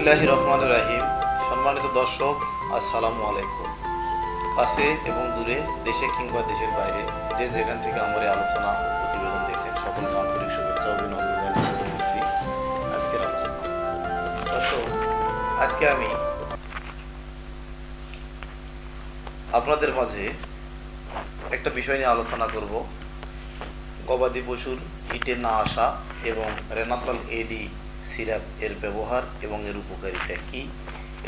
বিসমিল্লাহ রহমান রাহিম। সম্মানিত দর্শক, আসসালামু আলাইকুম। কাছে এবং দূরে, দেশে কিংবা দেশের বাইরে, যে যেখান থেকে আমার এই আলোচনা প্রতিবেদন দেখছেন, সকলকে আন্তরিক শুভেচ্ছা, অভিনন্দন জানিয়ে করছি আজকের আলোচনা। দর্শক, আজকে আমি আপনাদের মাঝে একটা বিষয় নিয়ে আলোচনা করব। গবাদি পশুর হিটে না আসা এবং রেনাসল এডি সিরাপ এর ব্যবহার এবং এর উপকারিতা কি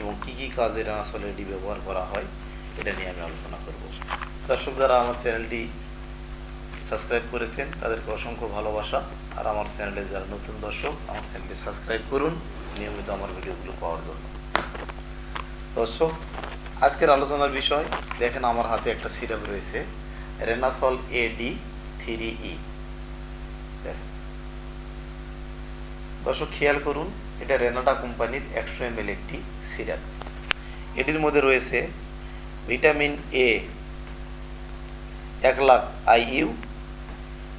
এবং কি কি কাজে রেনাসল এটি ব্যবহার করা হয়, এটা নিয়ে আমি আলোচনা করব। দর্শক, যারা আমার চ্যানেলটি সাবস্ক্রাইব করেছেন, তাদেরকে অসংখ্য ভালোবাসা। আর আমার চ্যানেলে যারা নতুন দর্শক, আমার চ্যানেলটি সাবস্ক্রাইব করুন। নিয়মিত আমার ভিডিওগুলো পাওয়ার জন্য। দর্শক, আজকের আলোচনার বিষয়, দেখেন আমার হাতে একটা সিরাপ রয়েছে, রেনাসল এডি থ্রি ই। দেখেন। দর্শক, খেয়াল করুন, এটা রেনাটা কোম্পানির একশো এম একটি সিরাপ এটির মধ্যে রয়েছে ভিটামিন এ এক lakh IU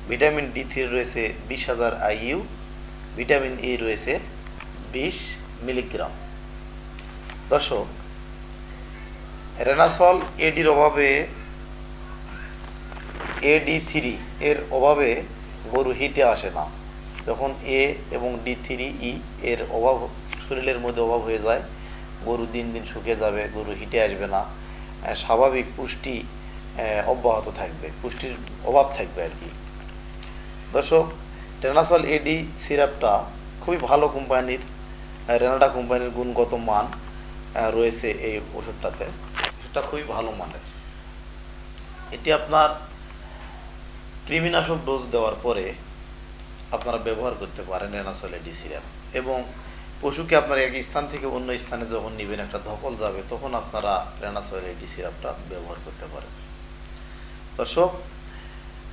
vitamin D three রয়েছে বিশ হাজার আইইউ ভিটামিন ই রয়েছে বিশ মিলিগ্রাম। দর্শক, রেনাসল এডির অভাবে এডি থ্রি এর অভাবে গরু হিটে আসে না। যখন এ এবং ডি থ্রি ই এর অভাব, শরীরের মধ্যে অভাব হয়ে যায়। গরু দিন দিন শুকিয়ে যাবে, গরু হিটে আসবে না। স্বাভাবিক পুষ্টি অব্যাহত থাকবে। পুষ্টির অভাব থাকবে আর কি। দর্শক, টেনাসল এডি সিরাপটা খুবই ভালো কোম্পানির রেনাটা কোম্পানির গুণগত মান রয়েছে এই ওষুধটাতে। সেটা খুবই ভালো মানের। এটি আপনার কৃমিনাশক ডোজ দেওয়ার পরে আপনারা ব্যবহার করতে পারেন রেনাসল এডি সিরাপ এবং পশুকে আপনার এক স্থান থেকে অন্য স্থানে যখন নেবেন, একটা ধকল যাবে, তখন আপনারা রেনাসল এডি সিরাপটা ব্যবহার করতে পারেন। দর্শক,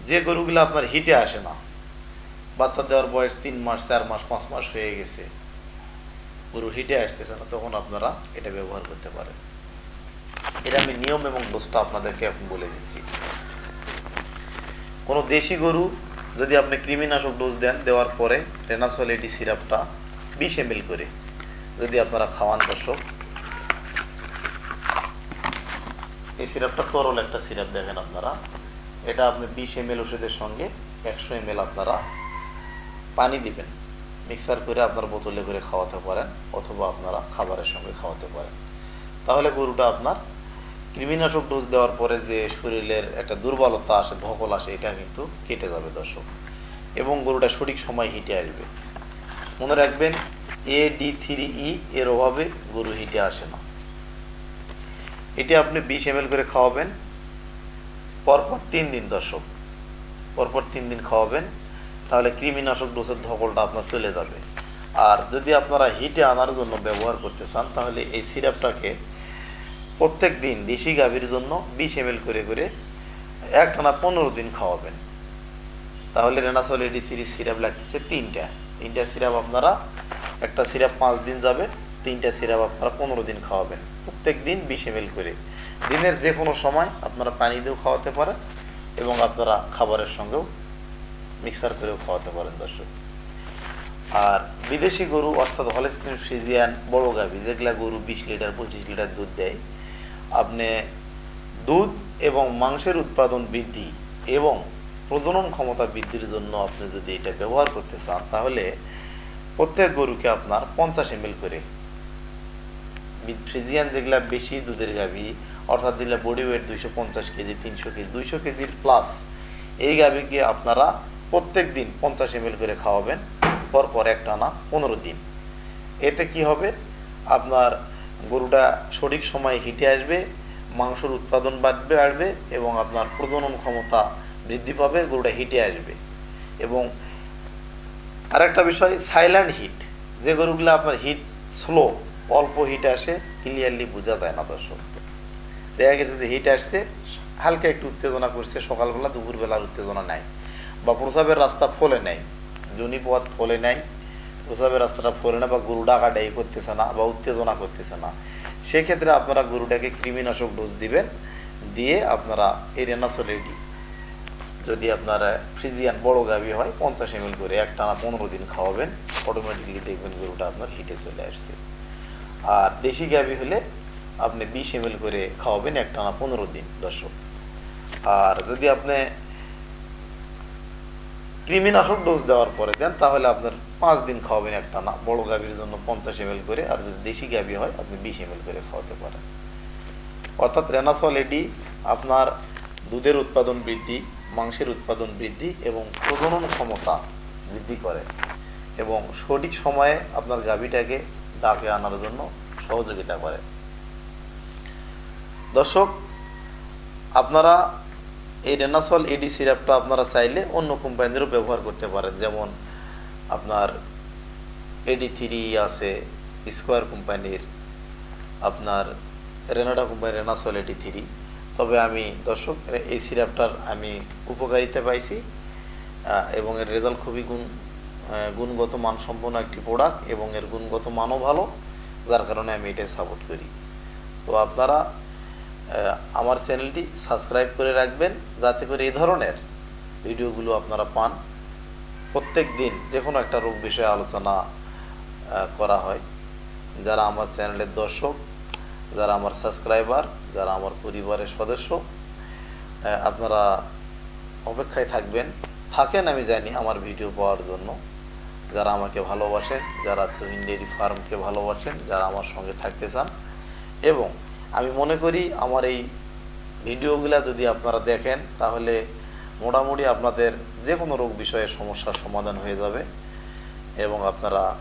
যে গরুগুলো আপনার হিটে আসে না, বাচ্চা দেওয়ার বয়স তিন মাস, চার মাস, পাঁচ মাস হয়ে গেছে, গরু হিটে আসতেছে না, তখন আপনারা এটা ব্যবহার করতে পারেন। এটা আমি নিয়ম এবং দোষটা আপনাদেরকে এখন বলে দিচ্ছি। কোনো দেশি গরু যদি আপনি কৃমিনাশক ডোজ দেন, দেওয়ার পরে রেনাসল এডি সিরাপটা বিশ এম করে যদি আপনারা খাওয়ান দর্শক। এই সিরাপটা তরল একটা সিরাপ দেখেন আপনারা। এটা আপনি বিশ এম ওষুধের সঙ্গে একশো এম আপনারা পানি দিবেন। মিক্সার করে আপনার বোতলে করে খাওয়াতে পারেন অথবা আপনারা খাবারের সঙ্গে খাওয়াতে পারেন। তাহলে গরুটা আপনার কৃমিনাশক ডোজ দেওয়ার পরে যে শরীরের একটা দুর্বলতা আসে ধকল আসে, এটা কিন্তু কেটে যাবে দর্শক। এবং গরুটা সঠিক সময় হিটে আসবে। মনে রাখবেন এ ডি থ্রি ই এর অভাবে গরু হিটে আসে না। এটি আপনি বিশ এম করে খাওয়াবেন। পরপর তিন দিন দর্শক। পরপর তিন দিন খাওয়াবেন, তাহলে কৃমিনাশক ডোজের ধকলটা আপনার চলে যাবে। আর যদি আপনারা হিটে আনার জন্য ব্যবহার করতে চান, তাহলে এই সিরাপটাকে প্রত্যেক দিন দেশি গাভীর জন্য বিশ এম করে করে একটানা পনেরো দিন খাওয়াবেন। তাহলে রেনাসল এডি থ্রি সিরাপ লাগতেছে তিনটা। তিনটা সিরাপ আপনারা, একটা সিরাপ পাঁচ দিন যাবে, তিনটা সিরাপ আপনারা পনেরো দিন খাওয়াবেন। প্রত্যেক দিন বিশ এম করে। দিনের যে কোনো সময় আপনারা পানি দিয়েও খাওয়াতে পারেন এবং আপনারা খাবারের সঙ্গেও মিক্সার করেও খাওয়াতে পারেন দর্শক। আর বিদেশি গরু অর্থাৎ হলেস্টিন ফ্রিজিয়ান বড় গাভি, যেগুলা গরু বিশ লিটার, পঁচিশ লিটার দুধ দেয় আপনি দুধ এবং মাংসের উৎপাদন বৃদ্ধি এবং প্রজনন ক্ষমতা বৃদ্ধির জন্য আপনি যদি এটা ব্যবহার করতে চান, তাহলে প্রত্যেক গরুকে আপনার পঞ্চাশ এম করে। ফ্রিজিয়ান যেগুলা বেশি দুধের গাভী, অর্থাৎ যেগুলা বডি ওয়েট দুইশো পঞ্চাশ কেজি, তিনশো কেজি, দুইশো কেজির প্লাস এই গাভীকে আপনারা প্রত্যেক দিন পঞ্চাশ এম করে খাওয়াবেন, পরপর একটানা পনেরো দিন। এতে কি হবে? আপনার গরুটা সঠিক সময়ে হিটে আসবে, মাংসর উৎপাদন বাড়বে বাড়বে এবং আপনার প্রজনন ক্ষমতা বৃদ্ধি পাবে, গরুটা হিটে আসবে। এবং আরেকটা বিষয় সাইলেন্ট হিট যে গরুগুলো আপনার হিট স্লো অল্প হিট আসে ক্লিয়ারলি বোঝা যায় না দর্শক। দেখা গেছে যে হিট আসছে, হালকা একটু উত্তেজনা করছে, সকালবেলা দুপুরবেলার উত্তেজনা নাই বা প্রসাবের রাস্তা ফলে নেয় জনি পথ ফলে নেয় প্রসাবের রাস্তাটা ফলে না, বা গরু ডাকা ডাই করতেছে না, বা উত্তেজনা করতেছে না। সেক্ষেত্রে আপনারা গরুটাকে কৃমিনাশক ডোজ দিবেন, দিয়ে আপনারা এই রেনাসোলেডি যদি আপনার ফ্রিজিয়ান বড় গাভি হয়, পঞ্চাশ এম করে একটানা পনেরো দিন খাওয়াবেন অটোমেটিকলি দেখবেন গরুটা আপনার হিটে চলে আসছে। আর দেশি গাভী হলে আপনি বিশ এম করে খাওয়াবেন একটানা পনেরো দিন, দর্শক। আর যদি আপনি কৃমিনাশক ডোজ দেওয়ার পরে দেন, তাহলে আপনার পাঁচ দিন খাওয়াবেন একটা না, বড় গাভীর জন্য পঞ্চাশ এম করে, আর যদি দেশি গাভী হয়, আপনি বিশ এম করে খাওয়াতে পারেন। অর্থাৎ রেনাসল এডি আপনার দুধের উৎপাদন বৃদ্ধি, মাংসের উৎপাদন বৃদ্ধি এবং প্রজনন ক্ষমতা বৃদ্ধি করে এবং সঠিক সময়ে আপনার গাভীটাকে ডাকে আনার জন্য সহযোগিতা করে। দর্শক, আপনারা এই রেনাসল এডি সিরাপটা আপনারা চাইলে অন্য কোম্পানিদেরও ব্যবহার করতে পারেন, যেমন আপনার এডি থ্রি আছে স্কোয়ার কোম্পানির, আপনার রেনাডা কোম্পানির রেনাসল এডি থ্রি তবে আমি, দর্শক, এই সিরাপটার আমি উপকারিতা পাইছি এবং এর রেজাল্ট খুবই গুণ গুণগত মানসম্পন্ন একটি প্রোডাক্ট এবং এর গুণগত মানও ভালো, যার কারণে আমি এটাই সাপোর্ট করি। তো আপনারা আমার চ্যানেলটি সাবস্ক্রাইব করে রাখবেন, যাতে করে এই ধরনের ভিডিওগুলো আপনারা পান। প্রত্যেক দিন যে কোনো একটা রোগ বিষয়ে আলোচনা করা হয়। যারা আমার চ্যানেলের দর্শক, যারা আমার সাবস্ক্রাইবার, যারা আমার পরিবারের সদস্য আপনারা অপেক্ষায় থাকবেন। থাকেন আমি জানি আমার ভিডিও পাওয়ার জন্য। যারা আমাকে ভালোবাসেন, যারা তুহিন ডেয়ারি ফার্মকে ভালোবাসেন, যারা আমার সঙ্গে থাকতে চান। এবং আমি মনে করি আমার এই ভিডিওগুলা যদি আপনারা দেখেন, তাহলে মোটামুটি আপনাদের যে কোনো রোগ বিষয়ে সমস্যার সমাধান হয়ে যাবে এবং আপনারা,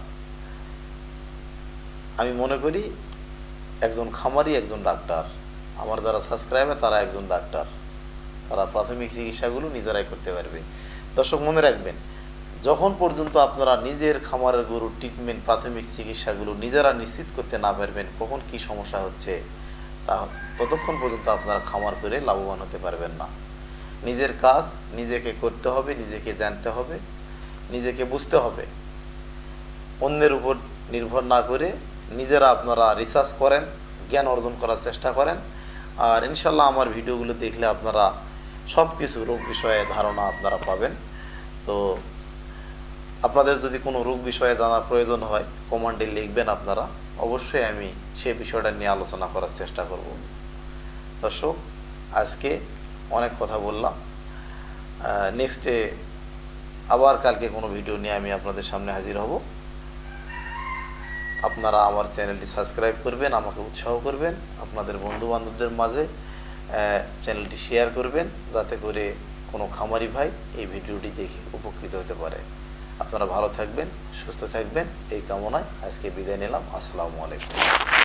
আমি মনে করি একজন খামারি, একজন ডাক্তার। আমার যারা সাবস্ক্রাইবার, তারা একজন ডাক্তার। তারা প্রাথমিক চিকিৎসাগুলো নিজেরাই করতে পারবে। দর্শক, মনে রাখবেন, যখন পর্যন্ত আপনারা নিজের খামারের গরুর ট্রিটমেন্ট প্রাথমিক চিকিৎসাগুলো নিজেরা নিশ্চিত করতে না পারবেন, কখন কি সমস্যা হচ্ছে, তা ততক্ষণ পর্যন্ত আপনারা খামার করে লাভবান হতে পারবেন না। নিজের কাজ নিজেকে করতে হবে, নিজেকে জানতে হবে, নিজেকে বুঝতে হবে। অন্যের উপর নির্ভর না করে নিজেরা আপনারা রিসার্চ করেন, জ্ঞান অর্জন করার চেষ্টা করেন। আর ইনশাল্লাহ আমার ভিডিওগুলো দেখলে আপনারা সব কিছু রোগ বিষয়ে ধারণা আপনারা পাবেন। তো আপনাদের যদি কোনো রোগ বিষয়ে জানার প্রয়োজন হয় কমান্ডে লিখবেন আপনারা। অবশ্যই আমি সে বিষয়টা নিয়ে আলোচনা করার চেষ্টা করব। দর্শক, আজকে অনেক কথা বললাম। নেক্সটে আবার কালকে কোনো ভিডিও নিয়ে আমি আপনাদের সামনে হাজির হব। আপনারা আমার চ্যানেলটি সাবস্ক্রাইব করবেন, আমাকে উৎসাহ করবেন, আপনাদের বন্ধু বান্ধবদের মাঝে চ্যানেলটি শেয়ার করবেন, যাতে করে কোনো খামারি ভাই এই ভিডিওটি দেখে উপকৃত হতে পারে। আপনারা ভালো থাকবেন, সুস্থ থাকবেন, এই কামনায় আজকে বিদায় নিলাম। আসসালামু আলাইকুম।